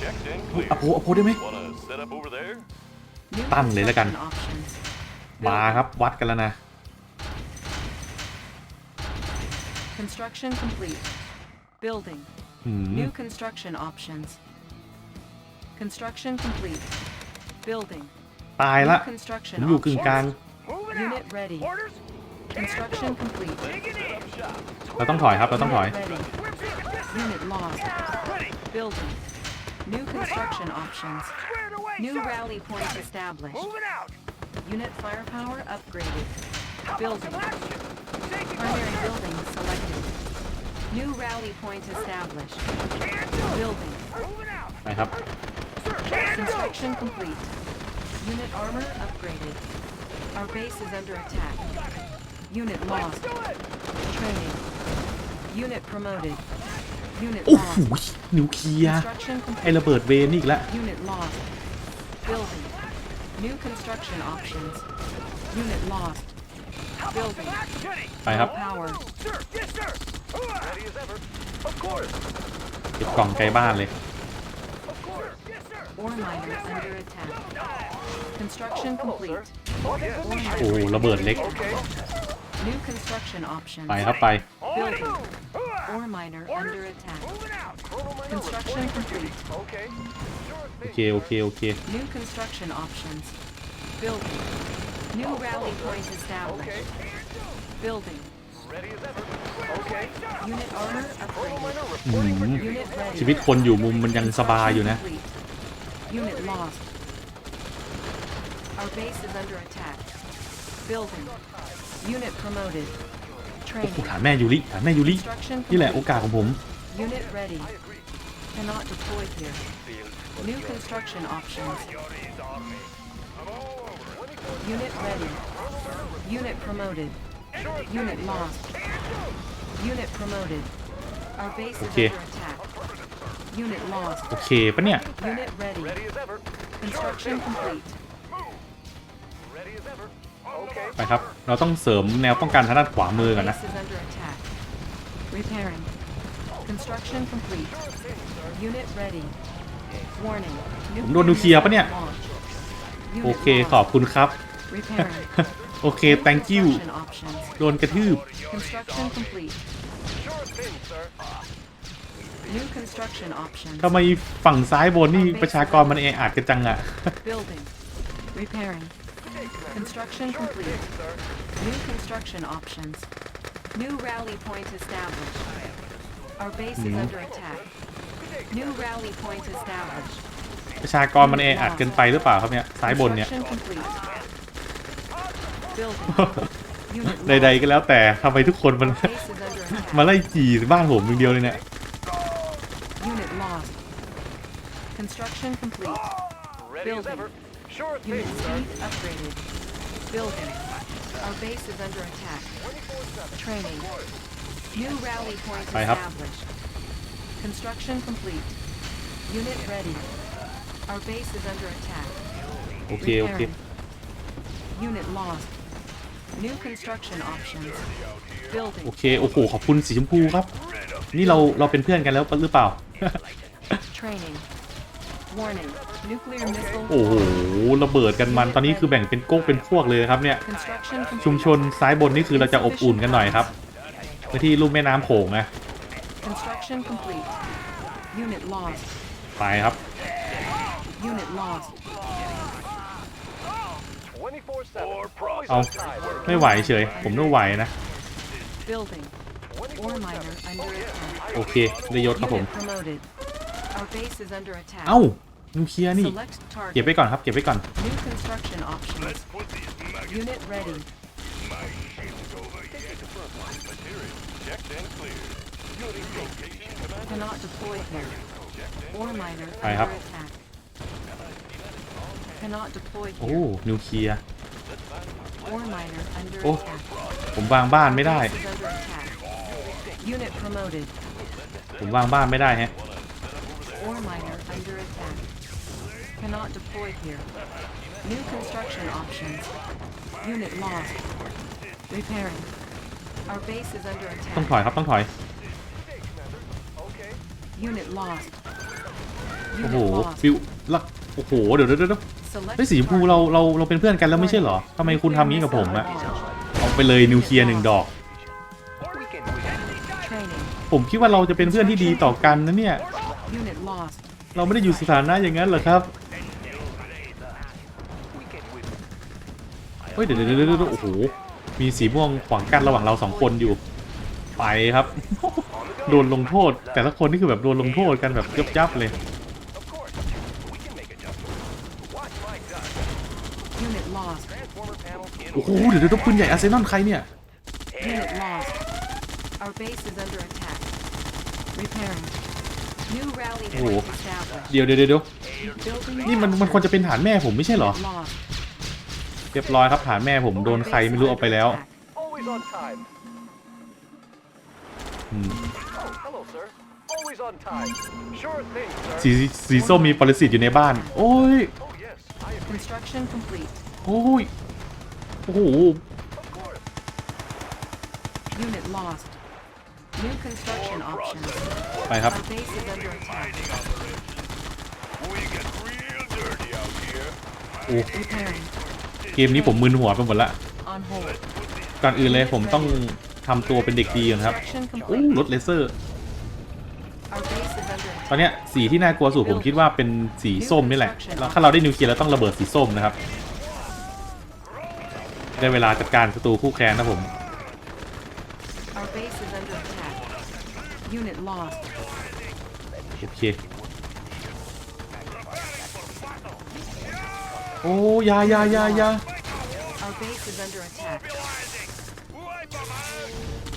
Checked and อะ clear. โพอะโพได้ไหม Wanna set up over there? New Tăng lên là construction cành. options. มาครับวัดกันแล้วนะ Construction complete. Building. หืม New construction options. Construction complete. Building. ตายละ New construction ผมอยู่กึ่งกลาง options. Unit ready. Construction complete. Shop. เราต้องถอยครับ เราต้องถอย Unit ready. Unit lost. Building. New construction options. Away, New sir. rally point established. Moving out. Unit firepower upgraded. Building. Primary building selected. New rally point established. Building. I have. Construction complete. Unit armor upgraded. Our base is under attack. Unit lost. Training. Unit promoted. Unit โอ้โห lost. นิวเคลียร์ Construction ไอ้ complete. ระเบิดเวนนี่อีกแล้ว Unit lost. Building. New construction options. Unit lost. Building. ไปครับ Power. Ready as ever. Of course. เก็บกล่องไกลบ้านเลย Of course. Yes, sir. Ore miner under attack. Construction complete. Oh, yes. Ore โอ้ miner ระเบิดเล็ก Okay. New construction options. ไปครับไป Building. Ore miner under attack. Construction complete. Okay. Sure โอ thing. เค โอเค โอเค New construction options. Building. New rally point Okay. established. Building. Ready as ever. Okay. Unit armor upgraded. อืม Unit ready. ชีวิตคนอยู่มุมมันยังสบายอยู่นะ Complete. Unit lost. Our base is under attack. Building. Unit promoted. โอ้โห Training. ฐานแม่ยูริฐานแม่ยูริ Construction นี่แหละโอ complete. กาสของผม Unit ready. Cannot deploy here. New construction options. Unit ready. Unit promoted. Unit lost. Unit promoted. Our base is Okay. under attack. Unit lost. โอเคปะเนี่ย Unit ready. Ready as ever. Construction complete. Ready as ever. Okay. ไปครับ เราต้องเสริมแนวป้องกันทางด้านขวามือก่อนนะ Base is under attack. Repairing. Construction complete. Unit ready. Warning. ผมโดนนิวเคลียร์ปะเนี่ย Unit โอเค lost. ขอบคุณครับ Repairing. โอเค thank you Construction options. โดนกระทืบ Construction complete. Sure thing, sir. New construction options. ทำไมฝั่งซ้ายบนนี่ประชากรมันแออัดกันจังอะ Building. Repairing. Construction complete. New construction options. New rally point established. Our base is under attack. New rally point established. ประชากรมันแออัดเกินไปหรือเปล่าครับเนี่ยซ้ายบนเนี่ย Construction complete. Building. Unit ใด ๆ ก็แล้วแต่ทำไมทุกคนมัน Base is under attack. มาไล่จีบ้านผมอย่างเดียวเลยเนี่ย Unit lost. Construction complete. Ready as Building. ever. Sure thing, Unit sir. speed upgraded. Building. Our base is under attack. Training. New rally point ไปครับ established. Construction complete. Unit ready. Our base is under attack. โอเค โอเค Repairing. Unit lost. New construction options. โอ Building. เค โอ้โห ขอบคุณสีชมพูครับ นี่เรา เราเป็นเพื่อนกันแล้วหรือเปล่า Training. Warning. Nuclear missile. โอ้โหระเบิดกันมันตอนนี้คือแบ่งเป็นโก๊กเป็นพวกเลยครับเนี่ย Construction ชุม complete. ชนซ้ายบนนี่คือเราจะอบอุ่นกันหน่อยครับไปที่ลุ่มแม่น้ำโขงนะ Construction complete. Unit lost. ไปครับ Unit lost. 24-7. Always เอา on time. ไม่ไหวเฉย ผมต้องไหวนะ Building. Ore miner under attack. โอเค ได้ยศครับผม Unit promoted. Our base is under attack. เอ้านิวเคลียร์นี่ Select เก็บ target. ไว้ก่อนครับ เก็บไว้ก่อน New construction options. Unit ready. Checked and cleared. Unit location command. Cannot deploy here. Ore miner Phải under hấp. attack. Cannot deploy โอ้ here. นิวเคลียร์ Ore miner under Oh. attack. ผมวางบ้านไม่ได้ Base is under attack. Unit promoted. ผมวางบ้านไม่ได้ฮะ Ore miner under attack. Cannot deploy here. New construction options. Unit lost. Repairing. Our base is under ต้อง attack. ถอยครับต้องถอย Unit lost. โอ้โห Unit lost. ฟิวละโอ้โห เดี๋ยวเดี๋ยวเดี๋ยว Select เฮ้ยสีชมพูเราเราเราเป็นเพื่อนกันแล้วไม่ใช่เหรอทำไมคุณทำงี้กับผมอะเอาไปเลยนิวเคลียร์หนึ่งดอก We can, we can. Training. ผมคิดว่าเราจะเป็นเพื่อนที่ดีต่อกันนะเนี่ย Unit lost. เราไม่ได้อยู่สถานะอย่างนั้นเหรอครับ We can win. เฮ้ยเดี๋ยวเดี๋ยวเดี๋ยวเดี๋ยวโอ้โห มีสีม่วงขวางกั้นระหว่างเราสองคนอยู่ ไปครับ โดนลงโทษ แต่ละคนนี่คือแบบโดนลงโทษกันแบบยับยับๆเลย Of course. We can make adjustments. Watch my dust. Unit lost. Transformer panel in โอ้โหเดี๋ยวเดี๋ยวปืนใหญ่อาร์เซนอลใครเนี่ย Unit lost. Our base is under attack. Repairing. New rally Oh. point established. เดี๋ยวเดี๋ยวเดี๋ยว Building นี่มันมันควรจะเป็นฐานแม่ผมไม่ใช่เหรอ Unit lost. เรียบร้อยครับฐานแม่ผมโดน Our ใคร base ไม่ is รู้เอา under ไปแล้ว attack. Always on time. อืม Oh, hello, sir. Always on time. Sure thing, sir. สีสีส้มมีปรสิตอยู่ในบ้าน โอ้ย Oh, yes. I agree. Construction complete. โอ้ยโอ้โห New construction options. ไปครับ Our base is under attack. We get real dirty out here. โอ้ Repairing. เกมนี้ผมมึนหัวไปหมดละ On hold. ก่อนอื่นเลยผมต้องทำตัวเป็นเด็กดีก่อนครับ Construction โอ้ complete. รถเลเซอร์ Our base is under ตอน attack. เนี้ยสีที่น่ากลัวสุดผมคิดว่าเป็นสีส้มนี่แหละแล้วถ้าเราได้นิวเคลียร์เราต้องระเบิดสีส้มนะครับ ได้เวลาจัดการศัตรูคู่แข่งนะผม Our base is under attack. Unit lost. โอเค โอ้ยายายายา Our base is under attack.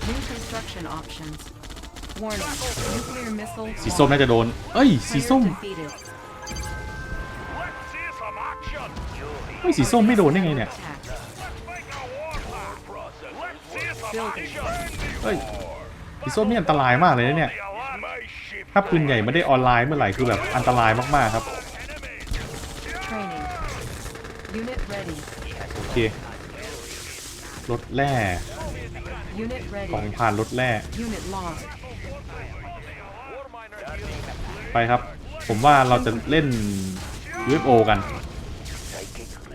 New construction options. Warning. Nuclear missile. สีส้มน่าจะโดน เอ้ย สี Player ส้ม defeated. Let's see some action. เฮ้ย สีส้มไม่โดนได้ไงเนี่ย Attack. Let's see some Building. action. เฮ้ย สีส้มนี่อันตรายมากเลยนะเนี่ย ถ้าปืนใหญ่ไม่ได้ออนไลน์เมื่อไหร่คือแบบอันตรายมากๆครับ โอเค รถแร่ของผ่านรถแร่ไปครับ ผมว่าเราจะเล่น UFO กัน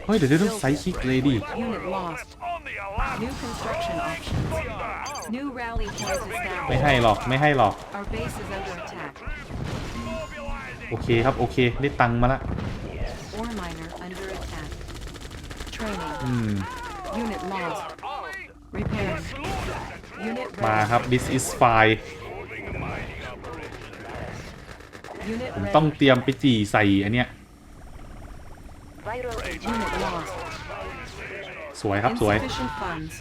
เฮ้ยเดี๋ยวเดี๋ยวไซคิกเลยดิ Unit lost. On the alarm. New construction options. New rally point ไม่ established. ให้หรอกไม่ให้หรอก Our base is under attack. โอเคครับโอเคได้ตังค์มาละ Ore miner under attack. Training. อืม Unit lost. Repairing. Unit มา ready. ครับ this is fine Unit ผม ready. ต้องเตรียมไปจี่ใส่อันเนี้ย Unit lost. สวยครับสวย Insufficient funds.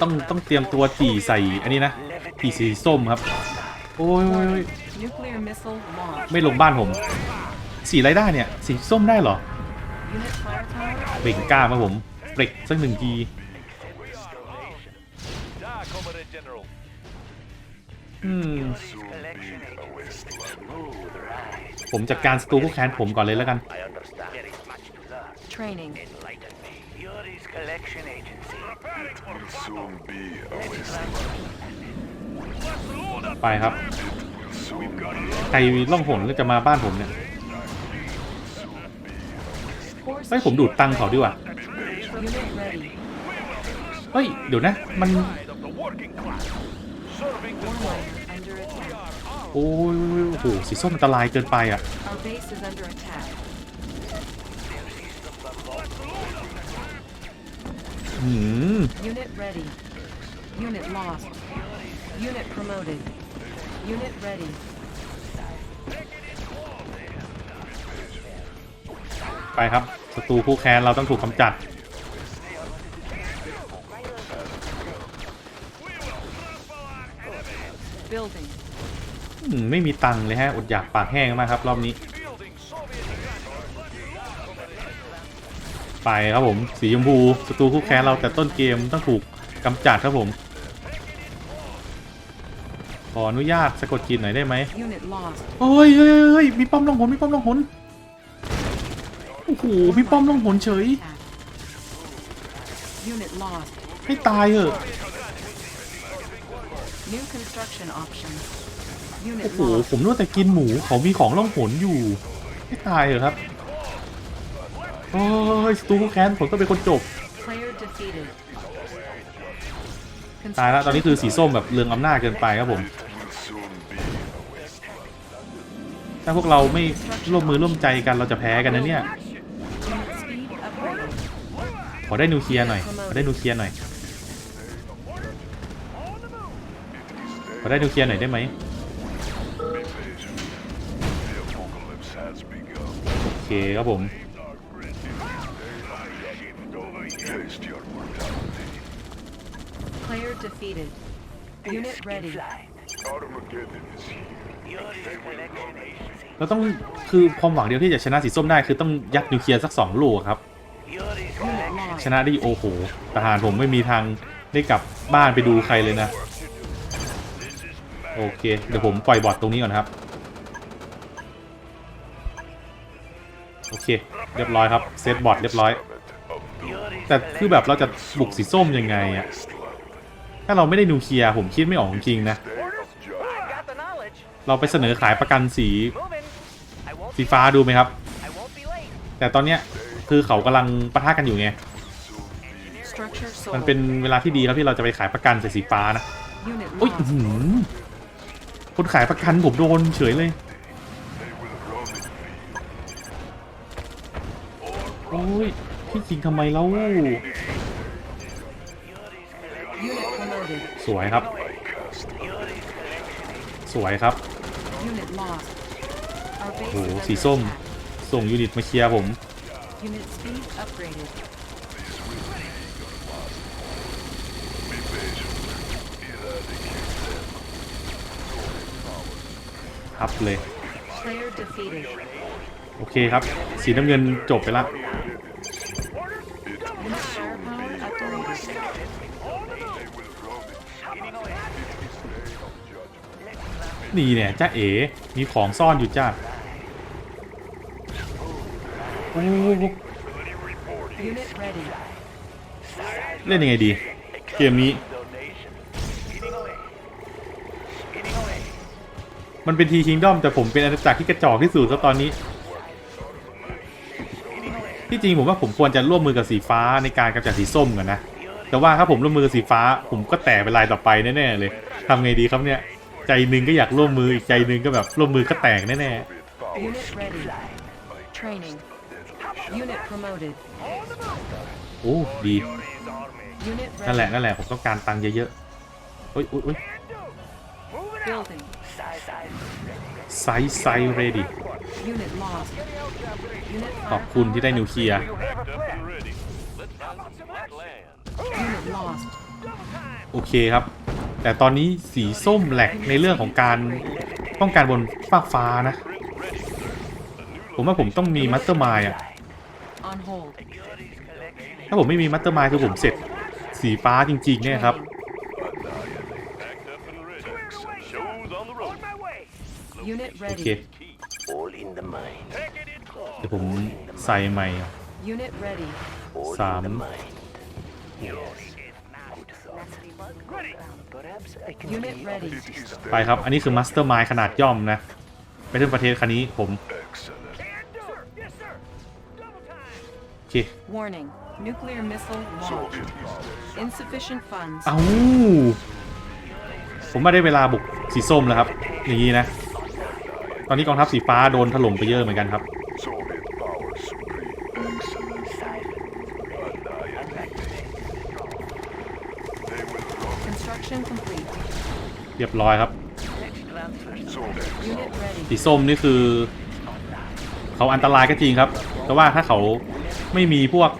ต้องต้องเตรียมตัวจี่ใส่อันนี้นะจี่สีส้มครับ โอ้ยโอ้ยโอ้ย Nuclear missile launched. ไม่ลงบ้านผม สีอะไรได้เนี่ย สีส้มได้เหรอ Unit firepower. เบ่งกล้ามาผม เปรกสักหนึ่งที Da, Commandant General. อืม ผมจัดการสตูคู่แค้นผมก่อนเลยแล้วกัน I understand. There is much to learn. Training. Enlighten me. Yuri's collection agency. soon be a waste. ไปครับ ใครล่องหนแล้วจะมาบ้านผมเนี่ย Force เฮ้ยผมดูดตังค์เขาดีกว่า Unit ready. เฮ้ย เดี๋ยวนะ มัน อ้ยโอ้โหสีส้มอันตรายเกินไปอะ Our base is under attack. หืม Unit ready. Unit lost. Unit promoted. Unit ready. ไปครับศัตรูคู่แค้นเราต้องถูกกำจัด Building. อืมไม่มีตังค์เลยฮะ อดอยากปากแห้งมากครับ รอบนี้ building Soviet ไปครับผม สีชมพูศัตรูคู่แค้นเราแต่ต้นเกมต้องถูกกำจัดครับผม ขออนุญาตสะกดจิตหน่อยได้ไหม Unit lost. เฮ้ยเฮ้ยเฮ้ยมีป้อมล่องหนมีป้อมล่องหนโอ้โหมีป้อมล่องหนเฉย Attack. Unit lost. ให้ตายเหอะ โอ้โหผมนึกว่าแต่กินหมูเขามีของล่องหนอยู่ไม่ตายเหรอครับโอ้ยสตูแคนผมต้องเป็นคนจบตายแล้วตอนนี้คือสีส้มแบบเรืองอำนาจเกินไปครับผม ถ้าพวกเราไม่ร่วมมือร่วมใจกันเราจะแพ้กันนะเนี่ย ขอได้นิวเคลียร์หน่อย ขอได้นิวเคลียร์หน่อย ขอได้นิวเคลียร์หน่อยได้ไหม เคครับผม Taste your mortality. Player defeated. Unit ready. Armageddon is here. เราต้องคือความหวังเดียวที่จะชนะสีส้มได้คือต้องยัดนิวเคลียร์สักสองลูกครับ Unit lost. ชนะได้โอ้โหทหารผมไม่มีทางได้กลับบ้านไปดูใครเลยนะ โอเค เดี๋ยวผมปล่อยบอทตรงนี้ก่อนครับ เคเรียบร้อยครับเซตบอทเรียบร้อย แต่คือแบบเราจะบุกสีส้มยังไงอะถ้าเราไม่ได้นิวเคลียร์ผมคิดไม่ออกจริงนะ เราไปเสนอขายประกันสี สีฟ้าดูไหมครับ แต่ตอนเนี้ยคือเขากำลังปะทะกันอยู่ไง มันเป็นเวลาที่ดีครับที่เราจะไปขายประกันใส่สีฟ้านะ Unit อุ้ยคนขายประกันผมโดนเฉยเลย อ้ยที่จริงทำไมเล่าสวยครับ สวยครับโโหสีส้ม ส่งยูนิตมาเคลียร์ผมครับเลย โอเคครับ สีน้ำเงินจบไปละ นี่เนี่ยจ้าเอ๋มีของซ่อนอยู่จ้าโอ้ Unit ready. เล่นยังไงดี เกมนี้ มันเป็นทีคิงดอมแต่ผมเป็นอาณาจักรที่กระจอกที่สุดแล้วตอนนี้ ที่จริงผมว่าผมควรจะร่วมมือกับสีฟ้าในการกำจัดสีส้มก่อนนะ แต่ว่าถ้าผมร่วมมือกับสีฟ้า ผมก็แตกเป็นลายต่อไปแน่ๆเลยทำไงดีครับเนี่ย ใจหนึ่งก็อยากร่วมมืออีกใจหนึ่งก็แบบร่วมมือก็แตกแน่ Unit ready. Training. Unit promoted. ๆโอ้ดี Unit นั่นแหละ ready. นั่นแหละ ผมต้องการตังค์เยอะๆโอ้ยโอ้ยโอ้ย Building. ไซส์ไซส์เรดี้ Unit lost. Unit ขอบคุณที่ได้นิวเคลียร์ Unit lost. โอเคครับ แต่ตอนนี้สีส้มแหลกในเรื่องของการป้องกันบนฟากฟ้านะ ผมว่าผมต้องมีมัตเตอร์มายอะ On hold. ถ้าผมไม่มีมัตเตอร์มายคือผมเสร็จสีฟ้าจริงๆเนี่ยครับ On my way. Unit โอเค ready. เดี๋ยวผมใส่ใหม่ Unit ready. สาม Unit ready. ไปครับ อันนี้คือมัสเตอร์มายขนาดย่อมนะไปถึงประเทศคันนี้ผม Excellent. Can do. Yes, sir. Double time. โอเค Warning. Nuclear missile launched. Insufficient funds. เอา ผมมาได้เวลาบุกสีส้มแล้วครับ อย่างนี้นะ ตอนนี้กองทัพสีฟ้าโดนถล่มไปเยอะเหมือนกันครับ Soviet power supreme. Excellent. Annihilate. They will run. Construction complete. เรียบร้อยครับ Soviet. Unit ready. สีส้มนี่คือ เขาอันตรายก็จริงครับ แต่ว่าถ้าเขาไม่มีพวก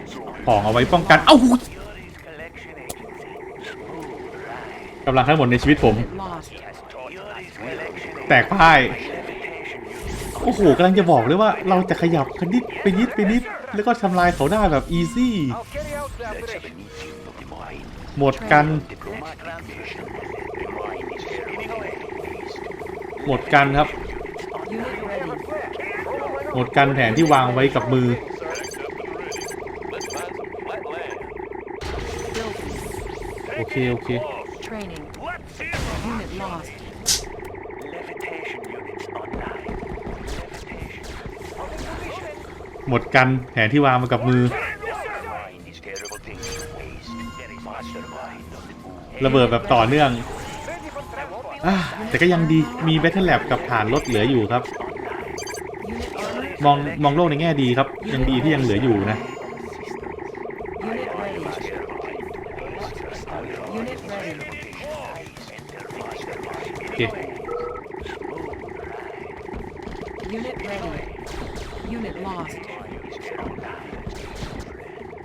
ของเอาไว้ป้องกัน เอ้าหูกำลังทั้งหมดในชีวิตผม Unit lost. แตกพ่าย โอ้โหกำลังจะบอกเลยว่าเราจะขยับคนิดไปนิดไปนิด แล้วก็ทำลายเขาได้แบบอีซี่ I'll carry out the operation. หมดกัน หมดกันครับ หมดกันแผนที่วางไว้กับมือ โอเค โอเค หมดกันแผนที่วางมากับมือ ระเบิดแบบต่อเนื่องอ แต่ก็ยังดีมีแบทเทิลแลบกับฐานรถเหลืออยู่ครับ มองมองโลกในแง่ดีครับ ยังดีที่ยังเหลืออยู่นะโอเค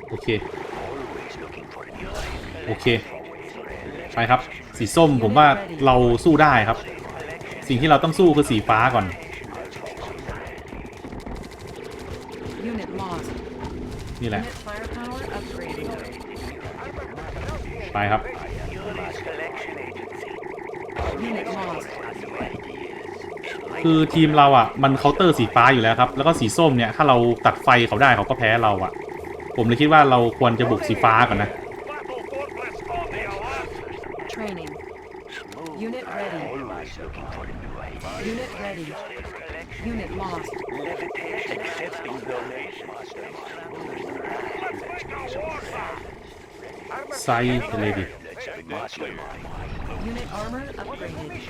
โอเค โอเค ไปครับ สีส้มผมว่าเราสู้ได้ครับ สิ่งที่เราต้องสู้คือสีฟ้าก่อน Unit lost. นี่แหละ Unit firepower upgraded. ไปครับ Unit lost. คือทีมเราอะมันเคาน์เตอร์สีฟ้าอยู่แล้วครับ แล้วก็สีส้มเนี่ย ถ้าเราตัดไฟเขาได้เขาก็แพ้เราอะ ผมเลยคิดว่าเราควรจะบุกสีฟ้าก่อนนะ ready. Unit lost. Levitation accepting donation. Let's make a war song. ไซเลยดิ Mastermind. Unit armor upgraded.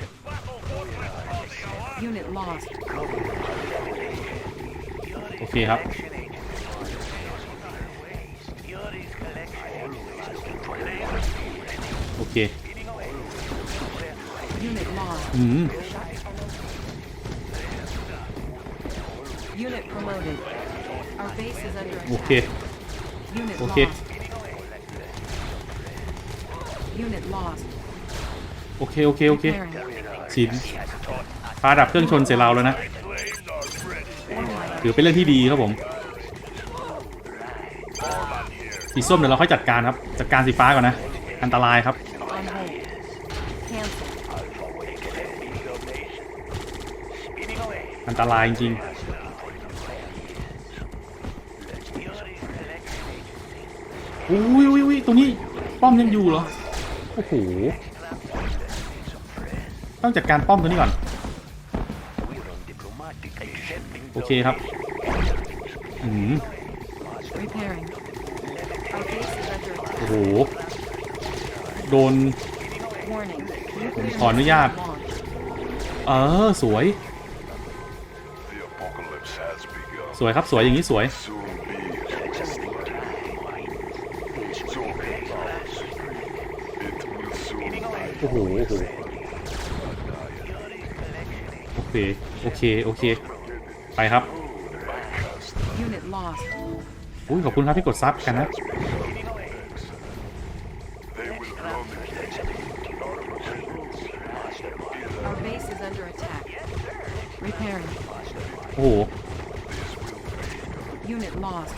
Unit lost. โอเคครับ โอเค Unit lost. อืม Unit promoted. Our base is under โอเค attack. Unit Okay. lost. Unit lost. โอเค โอเค โอเค Repairing. สินฟ้าดับเครื่องชนเสร็จเราแล้วนะ ถือเป็นเรื่องที่ดีครับผม สีส้มเดี๋ยวเราค่อยจัดการครับ จัดการสีฟ้าก่อนนะ อันตรายครับ On hold. Cancel. อันตรายจริงๆ อุ้ยอุ้ยอุ้ยตรงนี้ป้อมยังอยู่เหรอ โอ้โห ต้องจัดการป้อมตัวนี้ก่อน We're on diplomatic accepting โอเคครับ อืม Repairing. Our base is under โอ้ attack. โห โดน Warning. ผม Nuclear ขออนุญาต missile launch. เออ สวย The apocalypse has begun. สวยครับ สวยอย่างนี้สวย โอ้โหโอ้โหโอเค โอเค โอเค ไปครับ Unit lost. อุ้ยขอบคุณครับที่กดซับกันนะ They will run Our base is under attack. Repairing. โอ้โห Unit lost.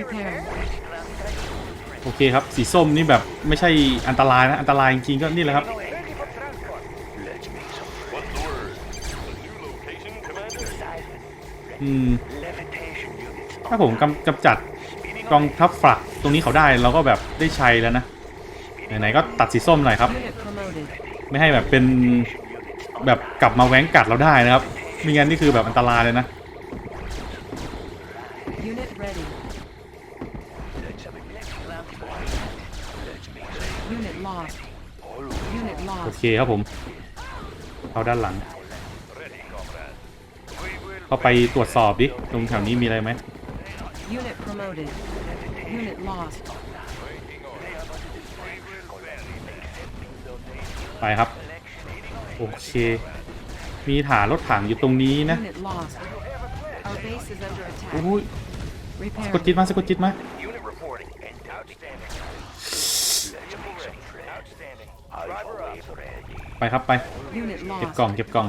Repairing. โอเคครับ สีส้มนี่แบบไม่ใช่อันตรายนะ อันตรายจริงๆก็นี่แหละครับ อืม ถ้าผมกำกำจัดกองทัพฝักตรงนี้เขาได้เราก็แบบได้ชัยแล้วนะ ไหนๆก็ตัดสีส้มหน่อยครับ ไม่ให้แบบเป็นแบบกลับมาแว้งกัดเราได้นะครับ ไม่งั้นนี่คือแบบอันตรายเลยนะ เคครับผมเข้าด้านหลัง เข้าไปตรวจสอบดิ ตรงแถวนี้มีอะไรไหม Unit promoted. Unit lost. ไปครับ โอเค มีฐานรถถังอยู่ตรงนี้นะ Unit lost. Our base is under โอ้ attack. ยสะ Repairing. กดจิตมาสะกดจิตมา Unit reporting. Outstanding. Outstanding. Driver up. ไปครับไป Unit เก็บกล่อง lost. เก็บกล่อง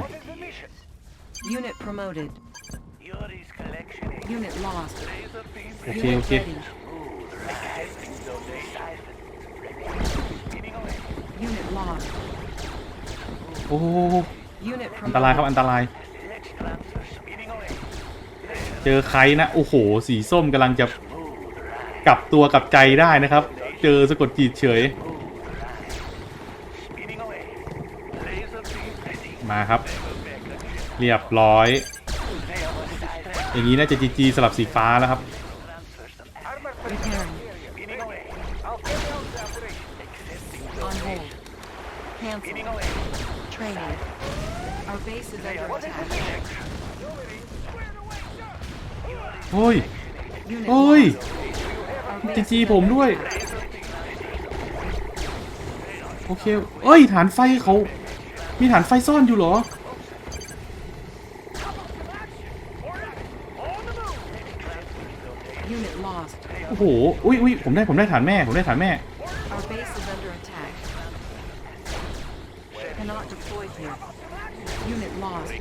Unit promoted. Unit lost. โอเค Unit โอเค ready. Unit lost. โอ้ Unit อันตรายครับ promoted. อันตราย เจอใครนะ โอ้โห สีส้มกำลังจะกลับตัวกลับใจได้นะครับ เจอสะกดจิตเฉย มาครับ เรียบร้อย อย่างนี้น่าจะจีจีสลับสีฟ้าแล้วครับ Repairing. Speeding away. On hold. Cancel. Training. Our base is under attack. เฮ้ย Unit เฮ้ย lost. Our จี base จี is ผม under ด้วย attack. โอเคเอ้ย ฐานไฟเขา มีฐานไฟซ่อนอยู่เหรอ Unit lost. โอ้โห อุ้ยอุ้ยผมได้ผมได้ฐานแม่ ผมได้ฐานแม่ Our base is under attack. Cannot deploy here. Unit lost.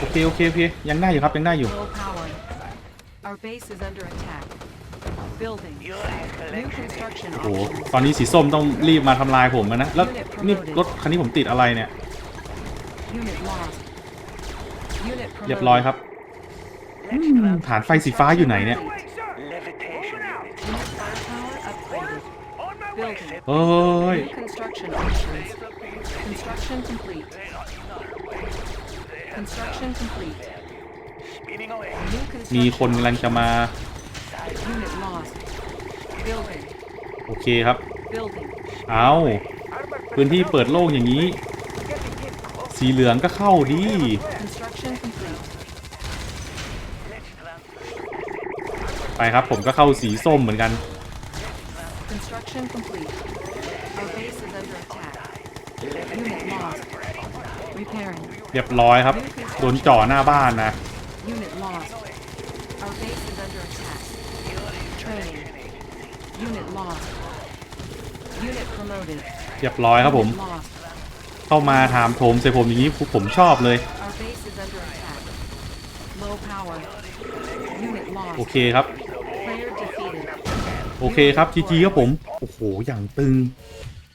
โอเคโอเคโอเคยังได้อยู่ครับยังได้อยู่ Low power. Our base is under attack. Building. New construction โอ้โห options. ตอนนี้สีส้มต้องรีบมาทำลายผมแล้วนะ แล้วนี่รถคันนี้ผมติดอะไรเนี่ย Unit lost. Unit เรียบร้อย promoted. ครับอืมฐานไฟสีฟ้าอยู่ไหนเนี่ย Levitation units. Unit firepower upgraded. Building. เฮ้ย New construction options. Construction complete. Construction complete. Speeding away. New มีคน construction. กำลังจะมา Unit lost. Building. โอเคครับ Building. เอาพื้นที่เปิดโล่งอย่างนี้ สีเหลืองก็เข้าดี Construction complete. ไปครับ ผมก็เข้าสีส้มเหมือนกัน Construction complete. Our base is under attack. Unit lost. Repairing. เรียบร้อยครับ โดนจ่อหน้าบ้านนะ Unit lost. Our base is under attack. Training. Unit lost. Unit promoted. เรียบร้อยครับผม Unit lost. เข้ามาถามโถมใส่ผมอย่างนี้ผมชอบเลย Our base is under attack. Low power. Unit โอ lost. เคครับ Player defeated. โอเคครับจีจีครับผม โอ้โห อย่างตึง